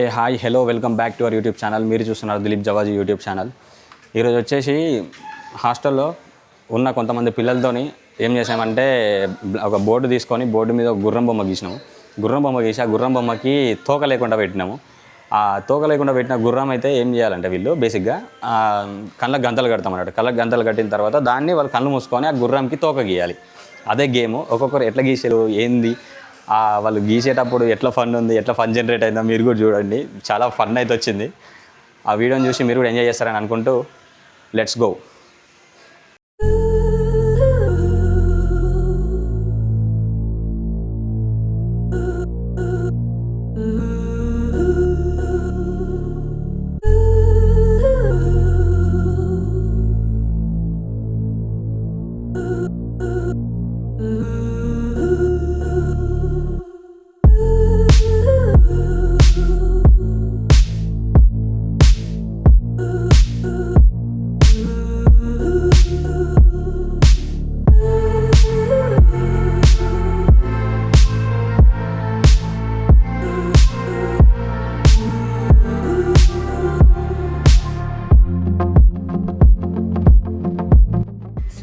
Hey hi hello welcome back to our YouTube channel. మీరు చూస్తున్నారు Dilip Javaji YouTube channel. ఈరోజు వచ్చేసి హాస్టల్లో ఉన్న కొంతమంది పిల్లలతోని ఏం చేసామంటే ఒక బోర్డు తీసుకొని బోర్డు మీద ఒక గుర్రం బొమ్మ గీసినాము. గుర్రం బొమ్మ గీసి ఆ గుర్రం బొమ్మకి తోక లేకుండా పెట్టినాము. ఆ తోక లేకుండా పెట్టిన గుర్రం అయితే ఏం చేయాలంటే వీళ్ళు బేసిక్గా కళ్ళకు గంతలు కడతాం అన్నట్టు కళ్ళకు గంతలు కట్టిన తర్వాత దాన్ని వాళ్ళు కళ్ళు మూసుకొని ఆ గుర్రంకి తోక గీయాలి. అదే గేమ్. ఒక్కొక్కరు ఎట్లా గీసారు? ఏంది? వాళ్ళు గీసేటప్పుడు ఎట్లా ఫన్ ఉంది ఎట్లా ఫన్ జనరేట్ అయిందో మీరు కూడా చూడండి. చాలా ఫన్ అయితే వచ్చింది. ఆ వీడియోని చూసి మీరు కూడా ఎంజాయ్ చేస్తారని అనుకుంటూ లెట్స్ గో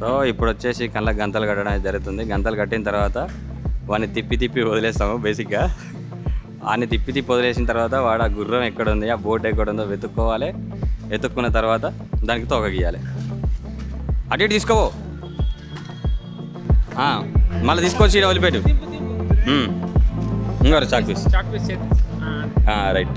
సో ఇప్పుడు వచ్చేసి కళ్ళకి గంతలు కట్టడం అనేది జరుగుతుంది. గంతలు కట్టిన తర్వాత వాడిని తిప్పి తిప్పి వదిలేస్తాము బేసిక్గా. వాడిని తిప్పి తిప్పి వదిలేసిన తర్వాత వాడు ఆ గుర్రం ఎక్కడ ఉంది ఆ బోర్డు ఎక్కడ ఉందో వెతుక్కోవాలి. వెతుక్కున్న తర్వాత దానికి తోక గీయాలి. అటు ఇటు తీసుకోవో మళ్ళీ తీసుకొచ్చి ఈడ వదిలిపెట్టు. ఇంకోరు చాక్ పీస్. రైట్.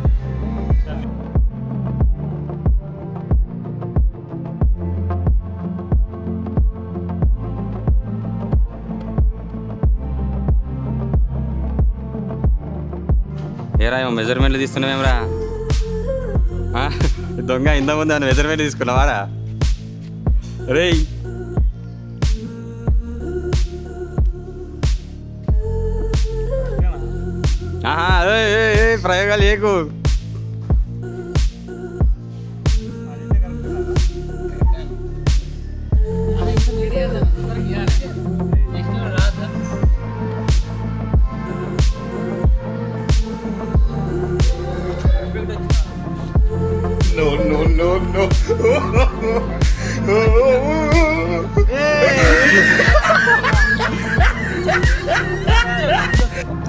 ఏరా ఏమో మెజర్మెంట్లు తీసుకున్నావేమ్రా దొంగ ఇంత ముందు అని మెజర్మెంట్ తీసుకున్నావారా? రే ఆహా ప్రయోగాలు ఏకు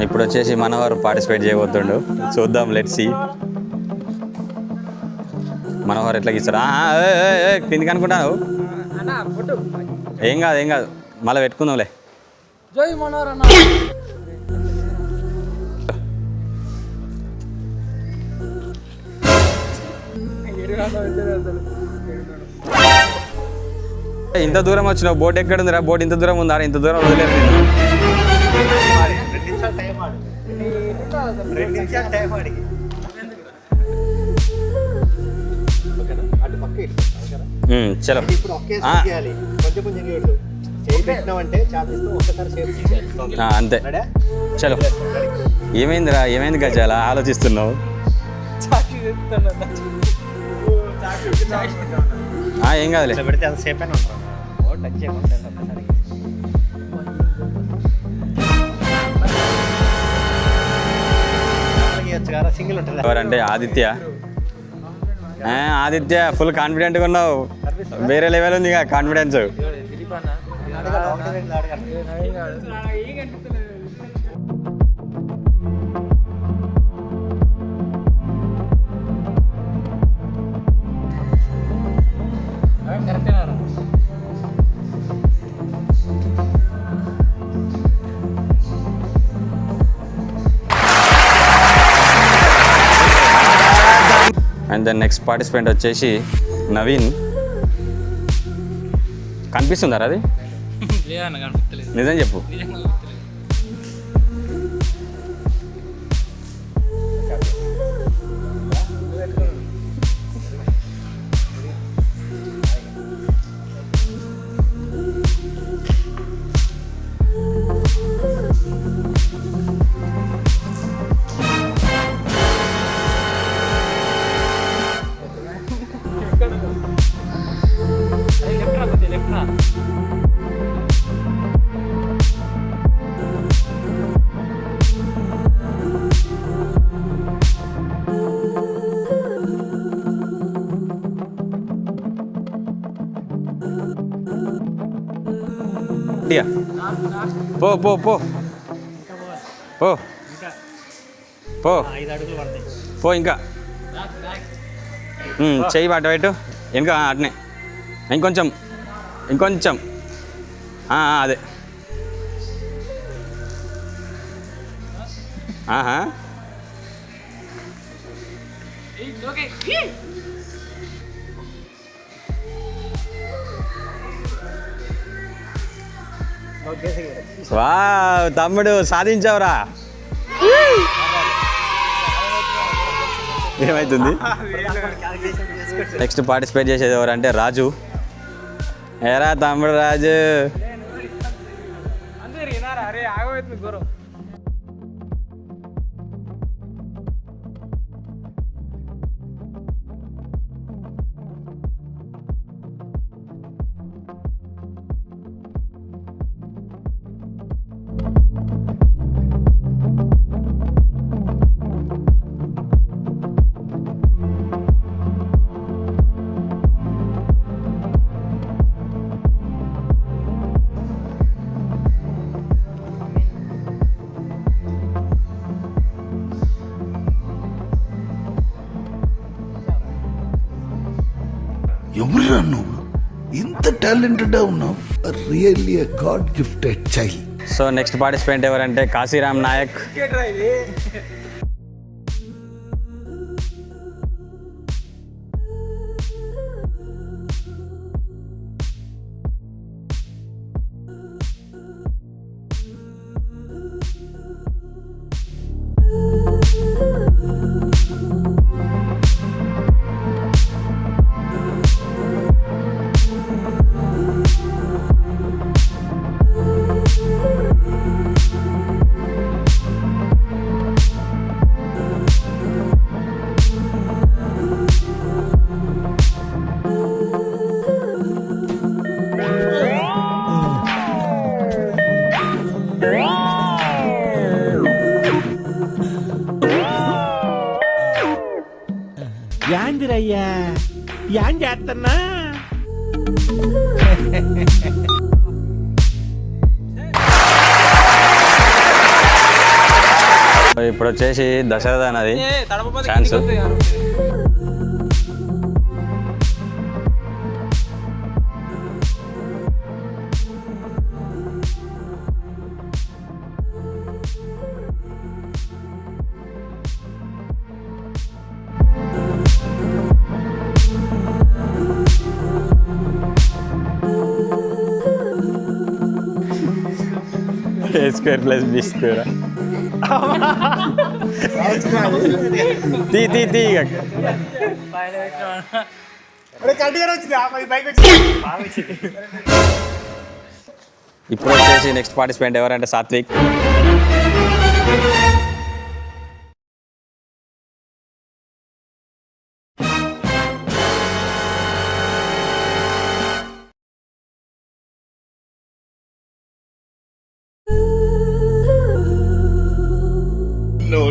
ఇప్పుడు వచ్చేసి మనవారు పార్టిసిపేట్ చేయబోతుండు. చూద్దాం లెట్ సి మనవారు ఎట్లా గీస్తాడు? కిందికి అనుకుంటాను. ఏం కాదు ఏం కాదు. మళ్ళీ పెట్టుకుందాంలే. జై మనోహర్ అన్న. ఇంత దూరం వచ్చినావు బోట్ ఎక్కడ ఉందిరా బోట్ ఇంత దూరం ఉందా? ఇంత దూరం వదిలేదు నేను. చలో. అంతే. చలో. ఏమైందిరా? ఏమైంది గజాల? ఆలోచిస్తున్నావు? ఏం కాదులే. పెడితే అంతసేపు ఒక్కసారి సింగిల్ ఉంటుంది ఎవరంటే ఆదిత్య. ఆ, ఆదిత్య ఫుల్ కాన్ఫిడెంట్గా ఉన్నావు. వేరే లెవెల్ ఉంది కాన్ఫిడెన్స్ దెన్ నెక్స్ట్ పార్టిసిపెంట్ వచ్చేసి నవీన్. కనిపిస్తుందా అది? నిజం చెప్పు. గట్టిగా పో పో పో. పో. పో. పో ఇంకా. చెయ్యి అటు వైటు ఇంకా అట్నే. ఇంకొంచెం. ఇంకొంచెం. అదే. ఆహా. వా తమ్ముడు సాధించావురా. ఏమవుతుంది నెక్స్ట్ పార్టిసిపేట్ చేసేది ఎవరంటే రాజు. ఏరా తమ్ముడు రాజు. ఇంత టాలెంటెడ్ ఉన్నావు. Really god gifted child. So next participant ఎవరంటే కాశీరామ్ నాయక్. చేస్తున్నా. ఇప్పుడు వచ్చేసి దశరథ అన్నది. Chance a square plus b square తీ తీ తీ. ఇప్పుడు వచ్చేసి నెక్స్ట్ పార్టిసిపెంట్ ఎవరంటే సాత్విక్.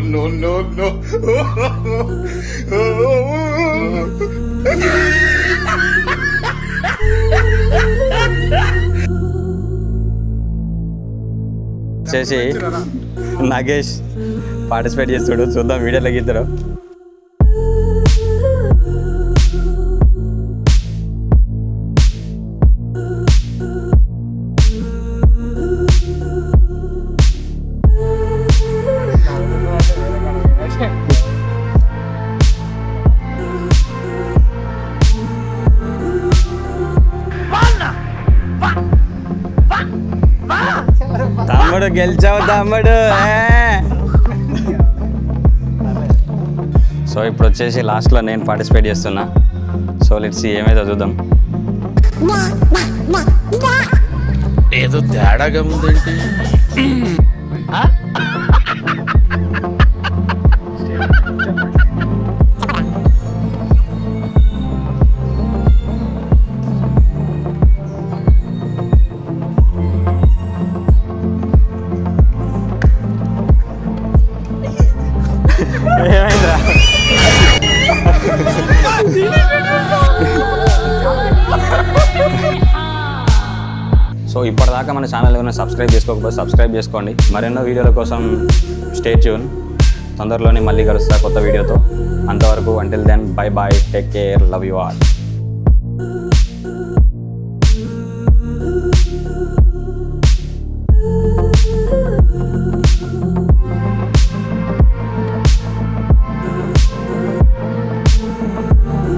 No, no, no, చేసి నాగేష్ పార్టిసిపేట్ చేస్తాడు చూద్దాం వీడియోలో గీతాడు గెలిచావు తమ్ముడు. సో ఇప్పుడు వచ్చేసి లాస్ట్లో నేను పార్టిసిపేట్ చేస్తున్నా. సో లెట్స్ ఏమైతే చూద్దాం. ఏదో తేడాగా ఉందేంటి ఇప్పటిదాకా మన ఛానల్ ఏమైనా సబ్స్క్రైబ్ చేసుకోకపోతే సబ్స్క్రైబ్ చేసుకోండి. మరెన్నో వీడియోల కోసం స్టే ట్యూన్ తొందరలోనే మళ్ళీ కలుస్తా కొత్త వీడియోతో. అంతవరకు until then bye bye take care love you all